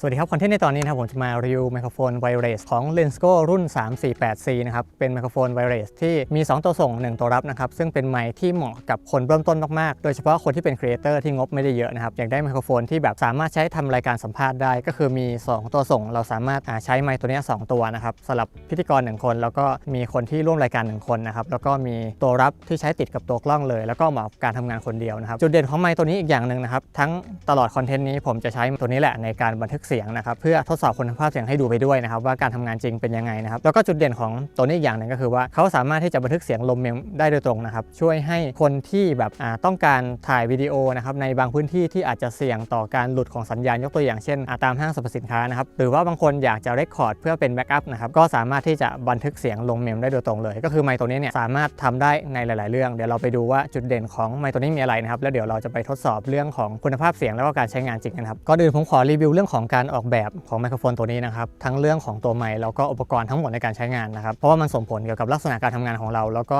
สวัสดีครับ คอนเทนต์ในตอนนี้นะครับผมจะมารีวิวไมโครโฟนไวเลสของ Lensco รุ่น 348C นะครับ เป็นไมโครโฟนไวเลสที่มี 2 ตัวส่ง 1 ตัวรับนะครับ ซึ่งเป็นไมค์ที่เหมาะกับคนเริ่มต้นมาก ๆ โดยเฉพาะคนที่เป็นครีเอเตอร์ที่งบไม่ได้เยอะนะครับ อยากได้ไมโครโฟนที่แบบสามารถใช้ทำรายการสัมภาษณ์ได้ ก็คือมี 2 ตัวส่ง เราสามารถใช้ไมค์ตัวนี้2ตัวนะครับสำหรับพิธีกร 1 คน แล้วก็มีคนที่ร่วมรายการ 1 คนนะครับแล้วก็มีตัวรับที่ใช้ติดกับตัวกล้องเลย แล้วก็เหมาะกับการทำงานคนเดียวนะครับจุดเด่นของไมค์ตัวนี้อีกอย่างหนึ่งนะครับทั้งตลอดคอนเทนต์นี้ผมจะใช้ตัวนี้แหละในการบันทึกเสียงนะครับเพื่อทดสอบคุณภาพเสียงให้ดูไปด้วยนะครับว่าการทำงานจริงเป็นยังไงนะครับแล้วก็จุดเด่นของตัวนี้อีกอย่างหนึ่งก็คือว่าเขาสามารถที่จะบันทึกเสียงลมเมมได้โดยตรงนะครับช่วยให้คนที่แบบต้องการถ่ายวิดีโอนะครับในบางพื้นที่ที่อาจจะเสี่ยงต่อการหลุดของสัญญาณยกตัวอย่างเช่นตามห้างสรรพสินค้านะครับหรือว่าบางคนอยากจะเรคคอร์ดเพื่อเป็นแบ็กอัพนะครับก็สามารถที่จะบันทึกเสียงลงเมมได้โดยตรงเลย ก็คือไมค์ตัวนี้เนี่ยสามารถทำได้ในหลาย ๆ เรื่องเดี๋ยวเราไปดูว่าจุดเด่นของไมค์ตัวนี้มีอะไรนะครับแล้วเดี๋ยวเราจะไปทดสอบเรื่องของคุณภาพเสียงแล้วก็การใช้งานจริงกันครับก่อนอื่นผมขอรีวิวเรื่องของการการออกแบบของไมโครโฟนตัวนี้นะครับทั้งเรื่องของตัวไมค์แล้วก็อุปกรณ์ทั้งหมดในการใช้งานนะครับเพราะว่ามันส่งผลเกี่ยวกับลักษณะการทำงานของเรา แล้วก็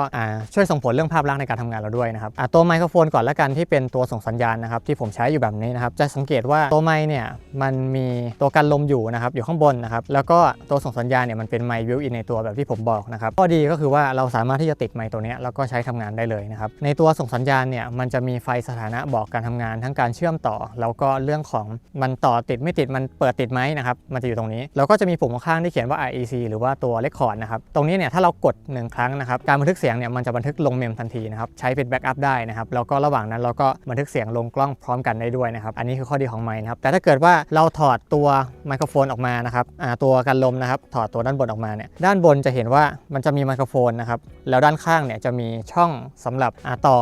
ช่วยส่งผลเรื่องภาพลักษณ์ในการทำงานเราด้วยนะครับตัวไมโครโฟนก่อนละกันที่เป็นตัวส่งสัญญาณนะครับที่ผมใช้อยู่แบบนี้นะครับจะสังเกตว่าตัวไมค์เนี่ยมันมีตัวกันลมอยู่นะครับอยู่ข้างบนนะครับแล้วก็ตัวส่งสัญญาณเนี่ยมันเป็นไมค์วิวอินในตัวแบบที่ผมบอกนะครับข้อดีก็คือว่าเราสามารถที่จะติดไมค์ตัวนี้แล้วก็ใช้ทำงานได้เลยนะครับในตัวส่งสัญญาณเนี่ยมันจะมีไฟสถานะบอกการทำงาน ทั้งการเชื่อมต่อ แล้วก็เรื่องของมันต่อติดไม่ติดมันเปิดติดไหมนะครับ มันจะอยู่ตรงนี้ แล้วก็จะมีปุ่มข้างที่เขียนว่า IEC หรือว่าตัว Record นะครับ ตรงนี้เนี่ยถ้าเรากด 1 ครั้งนะครับ การบันทึกเสียงเนี่ยมันจะบันทึกลงเมมทันทีนะครับ ใช้เป็นแบ็กอัพได้นะครับ แล้วก็ระหว่างนั้นเราก็บันทึกเสียงลงกล้องพร้อมกันได้ด้วยนะครับ อันนี้คือข้อดีของไมค์นะครับ แต่ถ้าเกิดว่าเราถอดตัวไมโครโฟนออกมานะครับตัวกันลมนะครับ ถอดตัวด้านบนออกมาเนี่ย ด้านบนจะเห็นว่ามันจะมีไมโครโฟนนะครับ แล้วด้านข้างเนี่ยจะมีช่องสำหรับต่อ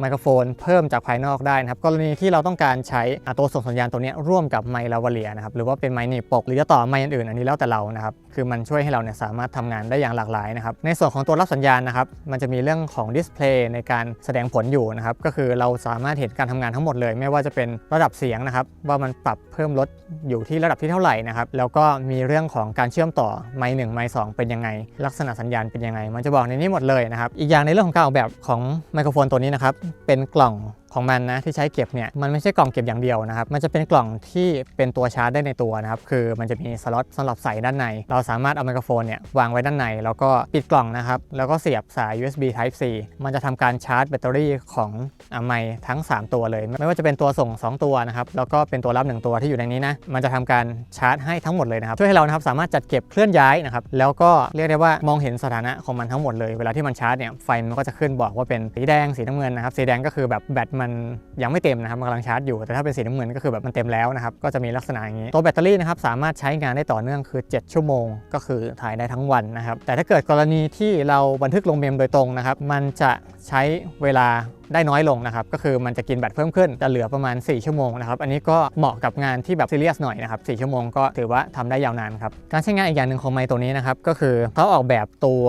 ไมโครโฟนเพิ่มจากภายนอกได้นะครับกรณีที่เราต้องการใช้ตัวส่งสัญญาณตัวนี้ร่วมกับไมค์ลาวาเลียนะครับหรือว่าเป็นไมค์หนีปกหรือจะต่อไมค์อื่นๆอันนี้แล้วแต่เรานะครับคือมันช่วยให้เราเนี่ยสามารถทำงานได้อย่างหลากหลายนะครับในส่วนของตัวรับสัญญาณนะครับมันจะมีเรื่องของดิสเพลย์ในการแสดงผลอยู่นะครับก็คือเราสามารถเห็นการทำงานทั้งหมดเลย ไม่ว่าจะเป็นระดับเสียงนะครับว่ามันปรับเพิ่มลดอยู่ที่ระดับที่เท่าไหร่นะครับแล้วก็มีเรื่องของการเชื่อมต่อไมค์หนึ่งไมค์สองเป็นยังไง ลักษณะสัญญาณเป็นยังไง มันจะบอกในนี้หมดเลยนะครับอีกอย่างในเรื่องของการออกแบบของไมโครโฟนตัวนี้นะครับเป็นกล่อง ของมันนะที่ใช้เก็บเนี่ยมันไม่ใช่กล่องเก็บอย่างเดียวนะครับมันจะเป็นกล่องที่เป็นตัวชาร์จได้ในตัวนะครับคือมันจะมีสล็อตสำหรับใส่ด้านใน เราสามารถเอาไมโครโฟนเนี่ยวางไว้ด้านใน แล้วก็ปิดกล่องนะครับแล้วก็เสียบสาย USB Type C มันจะทำการชาร์จแบตเตอรี่ของอไมค์ทั้ง 3 ตัวเลย ไม่ว่าจะเป็นตัวส่ง 2 ตัวนะครับแล้วก็เป็นตัวรับ 1 ตัวที่อยู่ในนี้นะมันจะทำการชาร์จให้ทั้งหมดเลยนะครับช่วยให้เรานะครับสามารถจัดเก็บเคลื่อนย้ายนะครับแล้วก็เรียกได้ว่ามองเห็นสถานะของมันทั้งหมดเลย เวลาที่มันชาร์จเนี่ยไฟมันก็จะขึ้นบอกว่าเป็นสีแดงสีน้ำเงินนะครับสีแดงก็คือแบบแบตมันยังไม่เต็มนะครับมันกำลังชาร์จอยู่แต่ถ้าเป็นสีน้ำเงินก็คือแบบมันเต็มแล้วนะครับก็จะมีลักษณะอย่างนี้ตัวแบตเตอรี่นะครับสามารถใช้งานได้ต่อเนื่องคือ 7 ชั่วโมง ก็คือถ่ายได้ทั้งวันนะครับแต่ถ้าเกิดกรณีที่เราบันทึกลงเมมโดยตรงนะครับมันจะใช้เวลาได้น้อยลงนะครับ ก็คือมันจะกินแบตเพิ่มขึ้นจะเหลือประมาณ 4 ชั่วโมงนะครับ อันนี้ก็เหมาะกับงานที่แบบซีเรียสหน่อยนะครับ 4 ชั่วโมงก็ถือว่าทำได้ยาวนานครับ การใช้งานอีกอย่างหนึ่งของไมค์ตัวนี้นะครับ ก็คือเขาออกแบบตัว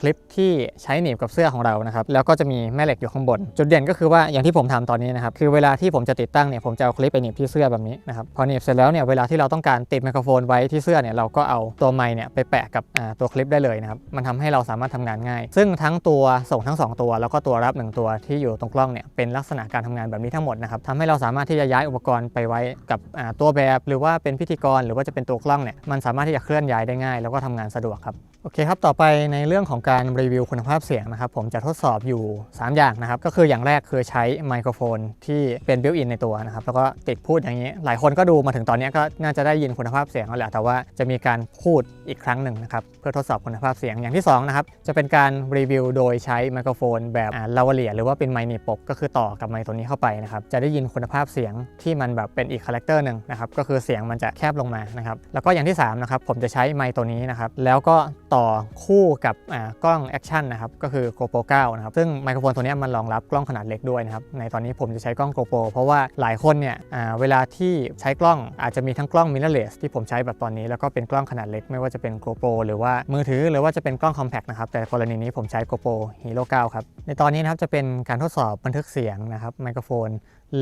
คลิปที่ใช้หนีบกับเสื้อของเรานะครับ แล้วก็จะมีแม่เหล็กอยู่ข้างบน จุดเด่นก็คือว่าอย่างที่ที่ผมทำตอนนี้นะครับคือเวลาที่ผมจะติดตั้งเนี่ยผมจะเอาคลิปไปหนีบที่เสื้อแบบนี้นะครับพอหนีบเสร็จแล้วเนี่ยเวลาที่เราต้องการติดไมโครโฟนไว้ที่เสื้อเนี่ยเราก็เอาตัวไมค์เนี่ยไปแปะกับตัวคลิปได้เลยนะครับมันทำให้เราสามารถทำงานง่าย ซึ่งทั้งตัวส่งทั้งสองตัว แล้วก็ตัวรับหนึ่งตัวที่อยู่ตรงกล้องเนี่ยเป็นลักษณะการทำงานแบบนี้ทั้งหมดนะครับทำให้เราสามารถที่จะย้ายอุปกรณ์ไปไว้กับตัวแบบ หรือว่าเป็นพิธีกรหรือว่าจะเป็นตัวกล้องเนี่ยมันสามารถที่จะเคลื่อนย้ายได้ง่าย แล้วก็ทำงานสะดวกครับ โอเคครับ ต่อไปในเรื่องของการรีวิวคุณภาพเสียงนะครับ ผมจะทดสอบอยู่ 3 อย่างนะครับ ก็คืออย่างแรกคือใช้ไมโครโฟนที่เป็นบิวอินในตัวนะครับ แล้วก็ติดพูดอย่างนี้ หลายคนก็ดูมาถึงตอนนี้ก็น่าจะได้ยินคุณภาพเสียงแล้วแหละ แต่ว่าจะมีการพูดอีกครั้งหนึ่งนะครับ เพื่อทดสอบคุณภาพเสียง อย่างที่2นะครับ จะเป็นการรีวิวโดยใช้ไมโครโฟนแบบลาวเลียหรือว่าเป็นไมค์นีปกก็คือต่อกับไมค์ตัวนี้เข้าไปนะครับ จะได้ยินคุณภาพเสียงที่มันแบบเป็นอีกคาแรคเตอร์หนึ่งนะครับ ก็คือเสียงมันจะแคบลงมานะครับ แล้วก็อย่างที่3นะครับผมจะใช้ไมค์ตัวนี้นะครับแล้วก็ต่อคู่กับกล้องแอคชั่นนะครับก็คือ GoPro 9นะครับซึ่งไมโครโฟนตัวนี้มันรองรับกล้องขนาดเล็กด้วยนะครับในตอนนี้ผมจะใช้กล้อง GoPro เพราะว่าหลายคนเนี่ยเวลาที่ใช้กล้องอาจจะมีทั้งกล้อง mirrorless ที่ผมใช้แบบตอนนี้ แล้วก็เป็นกล้องขนาดเล็กไม่ว่าจะเป็น GoPro หรือว่ามือถือหรือว่าจะเป็นกล้อง compact นะครับแต่กรณีนี้ผมใช้ GoPro Hero 9ครับในตอนนี้นะครับจะเป็นการทดสอบบันทึกเสียงนะครับไมโครโฟน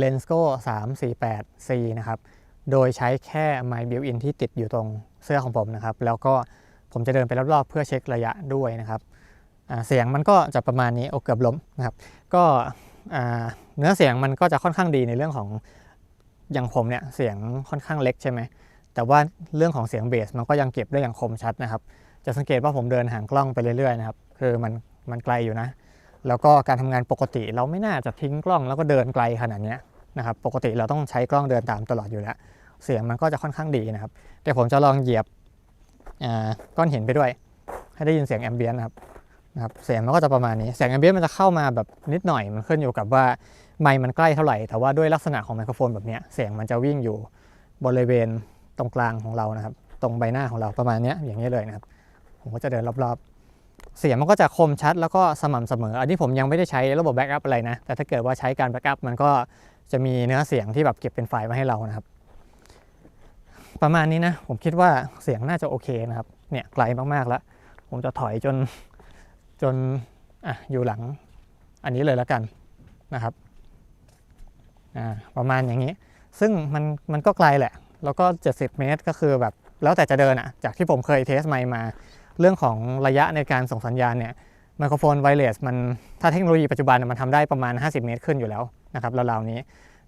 Lensco 348C นะครับโดยใช้แค่ไมค์บิวอินที่ติดอยู่ตรงเสื้อของผมนะครับแล้วก็ ผมจะเดินไปรอบๆเพื่อเช็คระยะด้วยนะครับเสียงมันก็จะประมาณนี้โอเกือบล้มนะครับ ก็เนื้อเสียงมันก็จะค่อนข้างดีในเรื่องของอย่างผมเนี่ยเสียงค่อนข้างเล็กใช่ไหมแต่ว่าเรื่องของเสียงเบสมันก็ยังเก็บได้อย่างคมชัดนะครับ จะสังเกตว่าผมเดินห่างกล้องไปเรื่อยๆนะครับคือมันมันไกลอยู่นะ แล้วก็การทำงานปกติเราไม่น่าจะทิ้งกล้องแล้วก็เดินไกลขนาดนี้นะครับปกติเราต้องใช้กล้องเดินตามตลอดอยู่แล้ว เสียงมันก็จะค่อนข้างดีนะครับ แต่ผมจะลองเหยียบ ก้อนหินไปด้วย ให้ได้ยินเสียงแอมเบียนนะครับนะครับเสียงมันก็จะประมาณนี้เสียงแอมเบียนมันจะเข้ามาแบบนิดหน่อยมันขึ้นอยู่กับว่าไมค์มันใกล้เท่าไหร่ แต่ว่าด้วยลักษณะของไมโครโฟนแบบนี้เสียงมันจะวิ่งอยู่บริเวณตรงกลางของเรานะครับ ตรงใบหน้าของเราประมาณนี้อย่างนี้เลยนะครับ ผมก็จะเดินรอบๆ เสียงมันก็จะคมชัดแล้วก็สม่ำเสมอ อันนี้ผมยังไม่ได้ใช้ระบบแบ็กอัพอะไรนะแต่ถ้าเกิดว่าใช้การแบ็กอัพมันก็จะมีเนื้อเสียงที่แบบเก็บเป็นไฟล์มาให้เรานะครับ ประมาณนี้นะ ผมคิดว่าเสียงน่าจะโอเคนะครับ เนี่ยไกลมากๆแล้ว ผมจะถอยจนจนอะอยู่หลังอันนี้เลยแล้วกันนะครับอ่าประมาณอย่างนี้ ซึ่งมันมันก็ไกลแหละ แล้วก็ 70 เมตรก็คือแบบแล้วแต่จะเดินอะจากที่ผมเคยเทสไมมาเรื่องของระยะในการส่งสัญญาณเนี่ยไมโครโฟนไวเลสมันถ้าเทคโนโลยีปัจจุบันมันทำได้ประมาณ 50 เมตรขึ้นอยู่แล้วนะครับราวๆนี้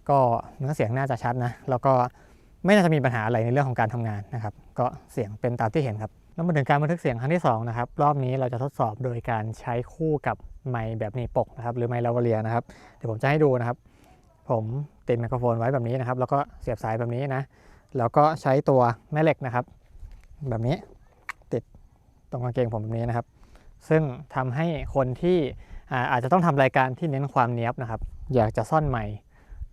ก็เนื้อเสียงน่าจะชัดนะ แล้วก็ ไม่น่าจะมีปัญหาอะไรในเรื่องของการทำงานนะครับ ก็เสียงเป็นตามที่เห็นครับ แล้วมาถึงการบันทึกเสียงครั้งที่2นะครับ รอบนี้เราจะทดสอบโดยการใช้คู่กับไมค์แบบนีบปกนะครับ หรือไมค์ลาวเลียนะครับ เดี๋ยวผมจะให้ดูนะครับ ผมติดไมโครโฟนไว้แบบนี้นะครับ แล้วก็เสียบสายแบบนี้นะ แล้วก็ใช้ตัวแม่เหล็กนะครับ แบบนี้ติดตรงกางเกงผมแบบนี้นะครับ ซึ่งทำให้คนที่อาจจะต้องทำรายการที่เน้นความเนี้ยบนะครับ อยากจะซ่อนไมค์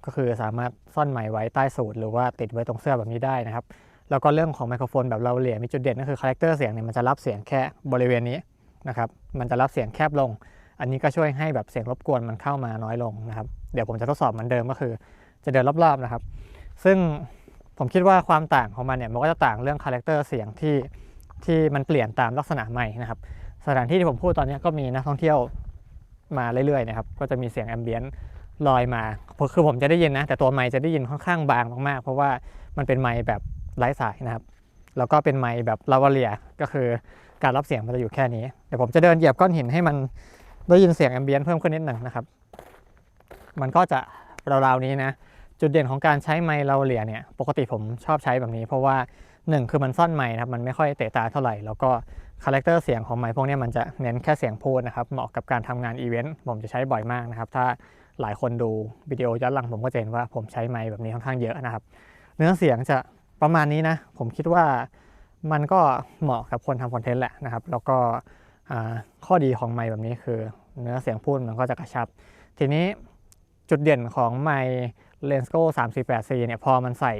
ก็คือสามารถซ่อนไมค์ไว้ใต้สูทหรือว่าติดไว้ตรงเสื้อแบบนี้ได้นะครับ แล้วก็เรื่องของไมโครโฟนแบบเราเหลี่ยมีจุดเด่นก็คือคาแรคเตอร์เสียงเนี่ยมันจะรับเสียงแค่บริเวณนี้นะครับมันจะรับเสียงแคบลง อันนี้ก็ช่วยให้แบบเสียงรบกวนมันเข้ามาน้อยลงนะครับเดี๋ยวผมจะทดสอบเหมือนเดิมก็คือ จะเดินรอบๆนะครับ ซึ่งผมคิดว่าความต่างของมันเนี่ยมันก็จะต่างเรื่องคาแรคเตอร์เสียงที่ที่มันเปลี่ยนตามลักษณะใหม่นะครับสถานที่ที่ผมพูดตอนนี้ก็มีนักท่องเที่ยวมาเรื่อยๆนะครับก็จะมีเสียงแอมเบียน ลอยมาคือผมจะได้ยินนะ แต่ตัวไมค์จะได้ยินค่อนข้างบางมากๆ เพราะว่ามันเป็นไมค์แบบไร้สายนะครับ แล้วก็เป็นไมค์แบบลาวาเลียก็คือการรับเสียงมันจะอยู่แค่นี้ เดี๋ยวผมจะเดินเหยียบก้อนหินให้มันได้ยินเสียงแอมเบียนเพิ่มขึ้นนิดหนึ่งนะครับ มันก็จะราวๆนี้นะ จุดเด่นของการใช้ไมค์ลาวาเลียเนี่ย ปกติผมชอบใช้แบบนี้ เพราะว่าหนึ่งคือมันซ่อนไมค์นะครับ มันไม่ค่อยเตะตาเท่าไหร่ แล้วก็คาแรคเตอร์เสียงของไมค์พวกนี้มันจะเน้นแค่เสียงพูดนะครับ เหมาะกับการทำงานอีเวนต์ ผมจะใช้บ่อยมากนะครับ ถ้า หลายคนดูวิดีโอย้อนหลังผมก็จะเห็นว่าผมใช้ไมค์แบบนี้ค่อนข้างเยอะนะครับ เนื้อเสียงจะประมาณนี้นะ ผมคิดว่ามันก็เหมาะกับคนทำคอนเทนต์แหละนะครับ แล้วก็ข้อดีของไมค์แบบนี้คือ เนื้อเสียงพูดมันก็จะกระชับ ทีนี้จุดเด่นของไมค์เลนส์โก้ 348C เนี่ยพอมันใส่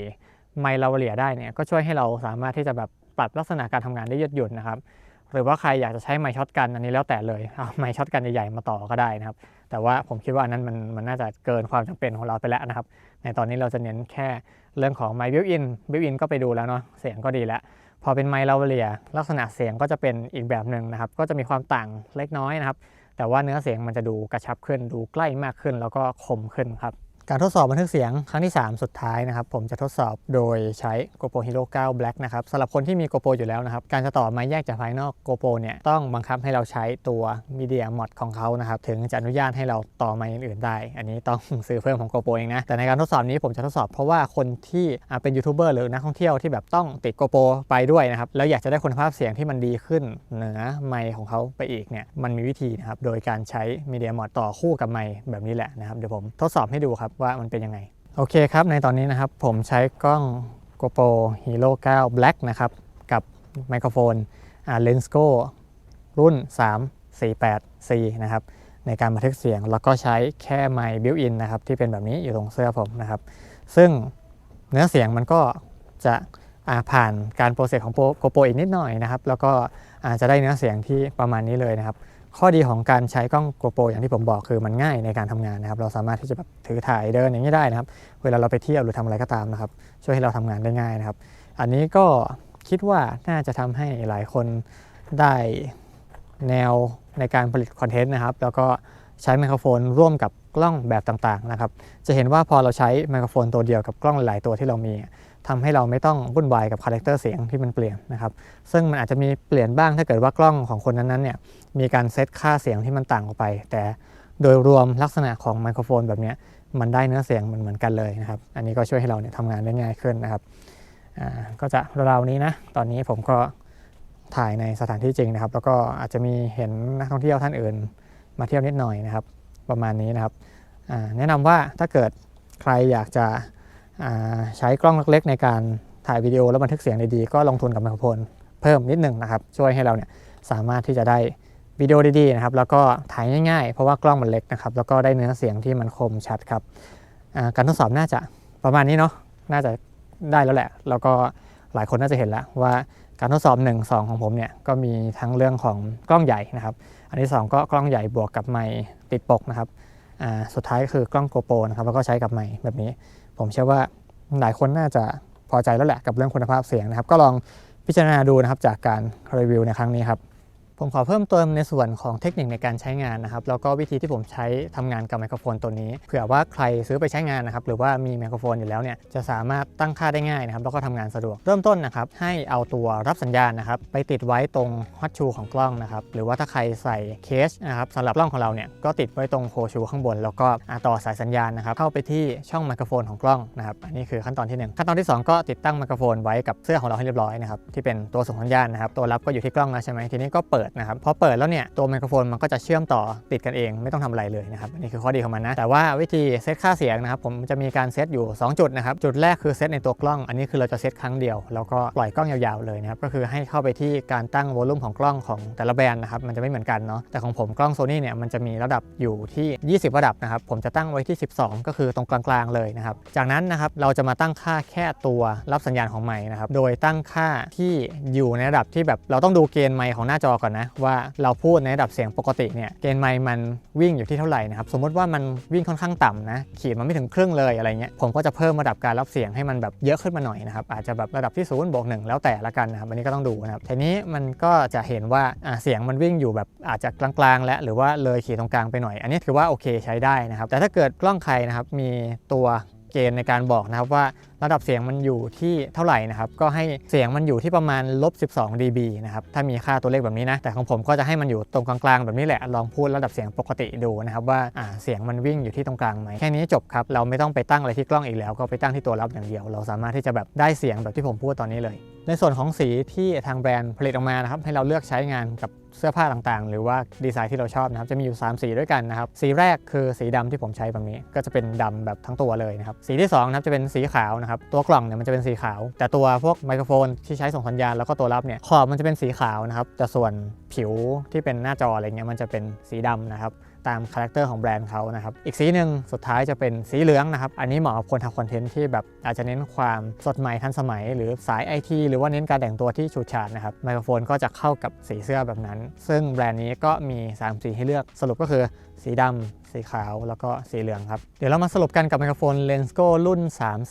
ไมค์ลาวเลียได้เนี่ยก็ช่วยให้เราสามารถที่จะแบบปรับลักษณะการทำงานได้ยืดหยุ่นนะครับ หรือว่าใครอยากจะใช้ไมค์ช็อตกันอันนี้แล้วแต่เลยเอาไมค์ช็อตกันใหญ่ๆมาต่อก็ได้นะครับ แต่ว่าผมคิดว่าอันนั้นมันมันน่าจะเกินความจำเป็นของเราไปแล้วนะครับ ในตอนนี้เราจะเน้นแค่เรื่องของไมค์บิวอินบิวอินก็ไปดูแล้วเนาะเสียงก็ดีแล้ว พอเป็นไมค์ลาวเลียลักษณะเสียงก็จะเป็นอีกแบบหนึ่งนะครับ ก็จะมีความต่างเล็กน้อยนะครับ แต่ว่าเนื้อเสียงมันจะดูกระชับขึ้นดูใกล้มากขึ้น แล้วก็คมขึ้นครับ การทดสอบบันทึกเสียงครั้งที่ 3 สุดท้ายนะครับ ผมจะทดสอบโดยใช้ GoPro Hero 9 Black นะครับสำหรับคนที่มี GoPro อยู่แล้วนะครับ การจะต่อไม้แยกจากภายนอก GoPro เนี่ยต้องบังคับให้เราใช้ตัว Media Mod ของเขานะครับถึงจะอนุญาตให้เราต่อไม้อื่นๆได้ อันนี้ต้องซื้อเพิ่มของ GoPro เองนะแต่ในการทดสอบนี้ผมจะทดสอบเพราะว่าคนที่เป็นยูทูบเบอร์หรือนักท่องเที่ยวที่แบบต้องติด GoPro ไปด้วยนะครับแล้วอยากจะได้คุณภาพเสียงที่มันดีขึ้นเหนือไมค์ของเขาไปอีกเนี่ยมันมีวิธีนะครับโดยการใช้ Media Mod ต่อคู่กับไมค์แบบนี้แหละนะครับเดี๋ยวผมทดสอบให้ดูครับว่ามันเป็นยังไง โอเคครับ ในตอนนี้นะครับ ผมใช้กล้อง GoPro Hero 9 Black นะครับ กับไมโครโฟน Lensco รุ่น 348C นะครับ ในการบันทึกเสียง แล้วก็ใช้แค่ไมค์บิวอินนะครับ ที่เป็นแบบนี้อยู่ตรงเสื้อผมนะครับ ซึ่งเนื้อเสียงมันก็จะผ่านการโปรเซสของ GoPro อีกนิดหน่อยนะครับ แล้วก็จะได้เนื้อเสียงที่ประมาณนี้เลยนะครับ ข้อดีของการใช้กล้อง GoPro อย่างที่ผมบอกคือมันง่ายในการทำงานนะครับเราสามารถที่จะแบบถือถ่ายเดินอย่างนี้ได้นะครับ เวลาเราไปเที่ยวหรือทำอะไรก็ตามนะครับ ช่วยให้เราทำงานได้ง่ายนะครับ อันนี้ก็คิดว่าน่าจะทำให้หลายคนได้แนวในการผลิตคอนเทนต์นะครับ แล้วก็ใช้ไมโครโฟนร่วมกับกล้องแบบต่างๆนะครับ จะเห็นว่าพอเราใช้ไมโครโฟนตัวเดียวกับกล้องหลายๆตัวที่เรามีทำให้เราไม่ต้องวุ่นวายกับคาแรคเตอร์เสียงที่มันเปลี่ยนนะครับ ซึ่งมันอาจจะมีเปลี่ยนบ้างถ้าเกิดว่ากล้องของคนนั้นๆเนี่ย มีการเซตค่าเสียงที่มันต่างออกไป แต่โดยรวมลักษณะของไมโครโฟนแบบนี้มันได้เนื้อเสียงเหมือนกันเลยนะครับ อันนี้ก็ช่วยให้เราเนี่ยทำงานได้ง่ายขึ้นนะครับก็จะราวๆนี้นะ ตอนนี้ผมก็ถ่ายในสถานที่จริงนะครับ แล้วก็อาจจะมีเห็นนักท่องเที่ยวท่านอื่น มาเที่ยวนิดหน่อยนะครับ ประมาณนี้นะครับแนะนำว่าถ้าเกิดใครอยากจะใช้กล้องเล็กๆในการถ่ายวิดีโอและบันทึกเสียงดีๆก็ลงทุนกับไมโครโฟนเพิ่มนิดหนึ่งนะครับ ช่วยให้เราเนี่ยสามารถที่จะได้ วิดีโอดีๆนะครับแล้วก็ถ่ายง่ายๆ เพราะว่ากล้องมันเล็กนะครับแล้วก็ได้เนื้อเสียงที่มันคมชัดครับการทดสอบน่าจะประมาณนี้เนาะน่าจะได้แล้วแหละ แล้วก็หลายคนน่าจะเห็นแล้วว่าการทดสอบ 1 2 ของผมเนี่ยก็มีทั้งเรื่องของกล้องใหญ่นะครับ อันที่ 2 ก็กล้องใหญ่บวกกับไมค์ติดปกนะครับสุดท้ายก็คือกล้องโกโปรนะครับแล้วก็ใช้กับไมค์แบบนี้ ผมเชื่อว่าหลายคนน่าจะพอใจแล้วแหละกับเรื่องคุณภาพเสียงนะครับ ก็ลองพิจารณาดูนะครับจากการรีวิวในครั้งนี้ครับ ผมขอเพิ่มเติมในส่วนของเทคนิคในการใช้งานนะครับแล้วก็วิธีที่ผมใช้ทำงานกับไมโครโฟนตัวนี้ เผื่อว่าใครซื้อไปใช้งานนะครับหรือว่ามีไมโครโฟนอยู่แล้วเนี่ยจะสามารถตั้งค่าได้ง่ายนะครับแล้วก็ทำงานสะดวกเริ่มต้นนะครับให้เอาตัวรับสัญญาณนะครับไปติดไว้ตรงฮอตชูของกล้องนะครับหรือว่าถ้าใครใส่เคสนะครับสำหรับกล้องของเราเนี่ยก็ติดไว้ตรงโคชูข้างบน แล้วก็อ่าต่อสายสัญญาณนะครับเข้าไปที่ช่องไมโครโฟนของกล้องนะครับอันนี้คือขั้นตอนที่หนึ่งขั้นตอนที่สองก็ติดตั้งไมโครโฟนไว้กับเสื้อของเราให้เรียบร้อยนะครับที่เป็นตัวส่งสัญญาณนะครับตัวรับก็อยู่ที่กล้องแล้วใช่ไหมทีนี้ก็เปิดนะครับพอเปิดแล้วเนี่ยตัวไมโครโฟนมันก็จะเชื่อมต่อติดกันเองไม่ต้องทำอะไรเลยนะครับนนี้คือข้อดีของมันนะแต่ว่าวิธีเซตค่าเสียงนะครับผมจะมีการเซตอยู่ 2 จุดนะครับจุดแรกคือเซตในตัวกล้อง อันนี้คือเราจะเซตครั้งเดียวแล้วก็ปล่อยกล้องยาวๆเลยนะครับก็คือให้เข้าไปที่การตั้งโวลูมของกล้องของแต่ละแบรนด์นะครับมันจะไม่เหมือนกันเนาะแต่ของผมกล้องโซนี่เนี่ยมันจะมีระดับอยู่ที่ 20 ระดับนะครับผมจะตั้งไว้ที่ 12 ก็คือตรงกลางๆเลยนะครับจากนั้นนะครับเราจะมาตั้งค่าแค่ตัวรับสัญญาณของไมค์นะครับโดยตั้งค่าที่อยู่ในระดับที่แบบเราต้องดูเกณฑ์ไมค์ของหน้าจอก่อนนะว่าเราพูดในระดับเสียงปกติเนี่ยเกณฑ์ไมค์มันวิ่งอยู่ที่เท่าไหร่นะครับสมมติว่ามันวิ่งค่อนข้างต่ำนะขีดมันไม่ถึงครึ่งเลยอะไรเงี้ยผมก็จะเพิ่มระดับการรับเสียงให้มันแบบเยอะขึ้นมาหน่อยนะครับอาจจะแบบระดับที่0บวกหนึ่งแล้วแต่ละกันนะครับอันนี้ก็ต้องดูนะครับทีนี้มันก็จะเห็นว่าอ่าเสียงมันวิ่งอยู่แบบอาจจะกลางๆ และหรือว่าเลยขีดตรงกลางไปหน่อย อันนี้ถือว่าโอเคใช้ได้นะครับแต่ถ้าเกิดกล้องใครนะครับมีตัวเกณฑ์ในการบอกนะครับว่าระดับเสียงมันอยู่ที่เท่าไหร่นะครับ ก็ให้เสียงมันอยู่ที่ประมาณลบ12 dB นะครับ ถ้ามีค่าตัวเลขแบบนี้นะ แต่ของผมก็จะให้มันอยู่ตรงกลางๆแบบนี้แหละ ลองพูดระดับเสียงปกติดูนะครับว่าเสียงมันวิ่งอยู่ที่ตรงกลางไหม แค่นี้จบครับ เราไม่ต้องไปตั้งอะไรที่กล้องอีกแล้ว ก็ไปตั้งที่ตัวรับอย่างเดียว เราสามารถที่จะแบบได้เสียงแบบที่ผมพูดตอนนี้เลย ในส่วนของสีที่ทางแบรนด์ผลิตออกมานะครับ ให้เราเลือกใช้งานกับเสื้อผ้าต่างๆ หรือว่าดีไซน์ที่เราชอบนะครับ จะมีอยู่ 3 สีด้วยกันนะครับ สีแรกคือสีดำที่ผมใช้แบบนี้ ก็จะเป็นดำแบบทั้งตัวเลยนะครับ สีที่2นะครับจะเป็นสีขาวนะครับตัวกล่องเนี่ยมันจะเป็นสีขาว แต่ตัวพวกไมโครโฟนที่ใช้ส่งสัญญาณแล้วก็ตัวรับเนี่ยขอบมันจะเป็นสีขาวนะครับแต่ส่วนผิวที่เป็นหน้าจออะไรเงี้ยมันจะเป็นสีดำนะครับตามคาแรคเตอร์ของแบรนด์เขานะครับ อีกสีหนึ่งสุดท้ายจะเป็นสีเหลืองนะครับ อันนี้เหมาะกับคนทำคอนเทนต์ที่แบบอาจจะเน้นความสดใหม่ทันสมัย หรือสายไอทีหรือว่าเน้นการแต่งตัวที่ฉูดฉาดนะครับ ไมโครโฟนก็จะเข้ากับสีเสื้อแบบนั้น ซึ่งแบรนด์นี้ก็มี 3 สีให้เลือก สรุปก็คือสีดำสีขาวแล้วก็สีเหลืองครับ เดี๋ยวเรามาสรุปกันกับไมโครโฟน Lensco รุ่น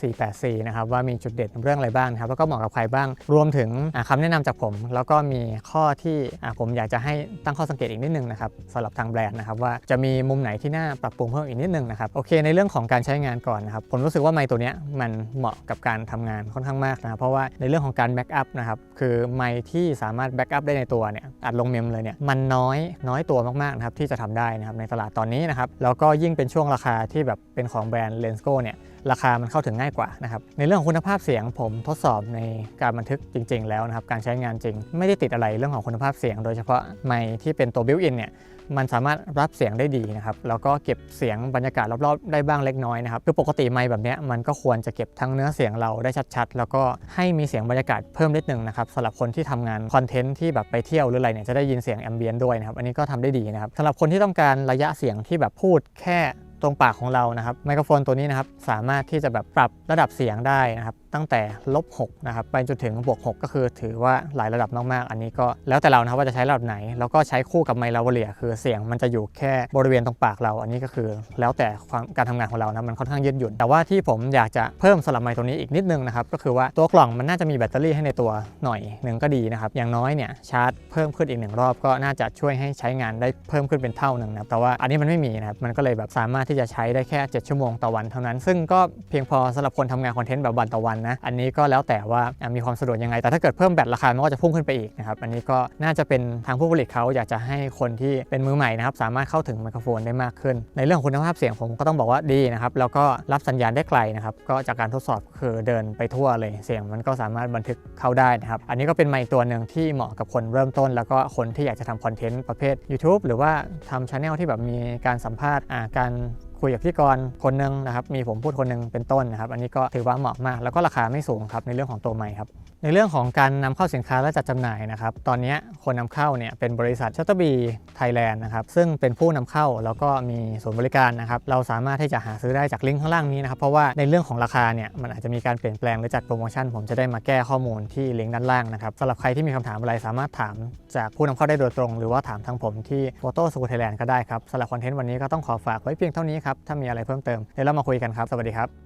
3484 นะครับ ว่ามีจุดเด่นเรื่องอะไรบ้างครับ แล้วก็เหมาะกับใครบ้าง รวมถึงอ่าคำแนะนำจากผม แล้วก็มีข้อที่ผมอยากจะให้ตั้งข้อสังเกตอีกนิดนึงนะครับสำหรับทางแบรนด์นะครับว่าจะมีมุมไหนที่น่าปรับปรุงเพิ่มอีกนิดนึงนะครับโอเค ในเรื่องของการใช้งานก่อนนะครับผมรู้สึกว่าไมค์ตัวนี้มันเหมาะกับการทำงานค่อนข้างมากนะครับเพราะว่าในเรื่องของการแบ็กอัพนะครับคือไมค์ที่สามารถแบ็กอัพได้ในตัวเนี่ยอัดลงเมมเลยเนี่ยมันน้อยน้อยตัวมากๆนะครับที่จะทำได้นะครับในตลาดตอนนี้นะครับแล้วก็ยิ่งเป็นช่วงราคาที่แบบเป็นของแบรนด์เลนส์โกเนี่ยราคามันเข้าถึงง่ายกว่านะครับในเรื่องของคุณภาพเสียงผมทดสอบในการบันทึกจริง ๆ แล้วนะครับการใช้งานจริง ไม่ได้ติดอะไรเรื่องของคุณภาพเสียง โดยเฉพาะไมค์ที่เป็นตัวบิวอินเนี่ย มันสามารถรับเสียงได้ดีนะครับแล้วก็เก็บเสียงบรรยากาศรอบๆได้บ้างเล็กน้อยนะครับคือปกติไมค์แบบนี้มันก็ควรจะเก็บทั้งเนื้อเสียงเราได้ชัดๆ แล้วก็ให้มีเสียงบรรยากาศเพิ่มนิดนึงนะครับสำหรับคนที่ทำงานคอนเทนต์ที่แบบไปเที่ยวหรืออะไรเนี่ยจะได้ยินเสียงแอมเบียนด้วยนะครับอันนี้ก็ทำได้ดีนะครับสำหรับคนที่ต้องการระยะเสียงที่แบบพูดแค่ ตรงปากของเรานะครับไมโครโฟนตัวนี้นะครับสามารถที่จะแบบปรับระดับเสียงได้นะครับตั้งแต่ลบ6นะครับไปจนถึงบวก 6 ก็คือถือว่าหลายระดับมากๆ อันนี้ก็แล้วแต่เรานะครับว่าจะใช้ระดับไหน แล้วก็ใช้คู่กับไมค์ลาวเลียคือเสียงมันจะอยู่แค่บริเวณตรงปากเรา อันนี้ก็คือแล้วแต่ความการทำงานของเรานะมันค่อนข้างยืดหยุ่น แต่ว่าที่ผมอยากจะเพิ่มสลับไมค์ตัวนี้อีกนิดนึงนะครับก็คือว่าตัวกล่องมันน่าจะมีแบตเตอรี่ให้ในตัวหน่อยหนึ่งก็ดีนะครับอย่างน้อยเนี่ยชาร์จเพิ่มขึ้นอีกหนึ่งรอบก็น่าจะช่วยให้ใช้งานได้เพิ่มขึ้นเป็นเท่าหนึ่งนะแต่ว่าอันนี้มันไม่มีนะครับมันก็เลยแบบสามารถถที่จะใช้ได้แค่ 7 ชั่วโมงต่อวันเท่านั้น ซึ่งก็เพียงพอสำหรับคนทำงานคอนเทนต์แบบวันต่อวันนะ อันนี้ก็แล้วแต่ว่ามีความสะดวกยังไง แต่ถ้าเกิดเพิ่มแบตราคา มันก็จะพุ่งขึ้นไปอีกนะครับ อันนี้ก็น่าจะเป็นทางผู้ผลิตเขาอยากจะให้คนที่เป็นมือใหม่นะครับสามารถเข้าถึงไมโครโฟนได้มากขึ้น ในเรื่องของคุณภาพเสียงผมก็ต้องบอกว่าดีนะครับ แล้วก็รับสัญญาณได้ไกลนะครับ ก็จากการทดสอบคือเดินไปทั่วเลย เสียงมันก็สามารถบันทึกเข้าได้นะครับ อันนี้ก็เป็นไมค์ตัวหนึ่งที่เหมาะกับคนเริ่มต้น แล้วก็คนที่อยากจะทำคอนเทนต์ประเภท YouTube หรือว่าทำช anel ที่แบบมีการสัมภาษณ์การ คุยกับพี่กรคนหนึ่งนะครับมีผมพูดคนหนึ่งเป็นต้นนะครับ อันนี้ก็ถือว่าเหมาะมาก แล้วก็ราคาไม่สูงครับในเรื่องของตัวใหม่ครับ ในเรื่องของการนำเข้าสินค้าและจัดจำหน่ายนะครับ ตอนนี้คนนำเข้าเนี่ยเป็นบริษัทชัตเตอร์บีไทยแลนด์นะครับ ซึ่งเป็นผู้นำเข้าแล้วก็มีศูนบริการนะครับ เราสามารถที่จะหาซื้อได้จากลิงก์ข้างล่างนี้นะครับ เพราะว่าในเรื่องของราคาเนี่ยมันอาจจะมีการเปลี่ยนแปลงหรือจัดโปรโมชั่น ผมจะได้มาแก้ข้อมูลที่ลิงก์ด้านล่างนะครับสำหรับใครที่มีคำถามอะไรสามารถถามจากผู้นำเข้าได้โดยตรง หรือว่าถามทางผมที่ Photo School Thailand ก็ได้ครับสำหรับคอนเทนต์วันนี้ก็ต้องขอฝากไว้เพียงเท่านี้ครับถ้ามีอะไรเพิ่มเติมเดี๋ยวเรามาคุยกันครับสวัสดีครับ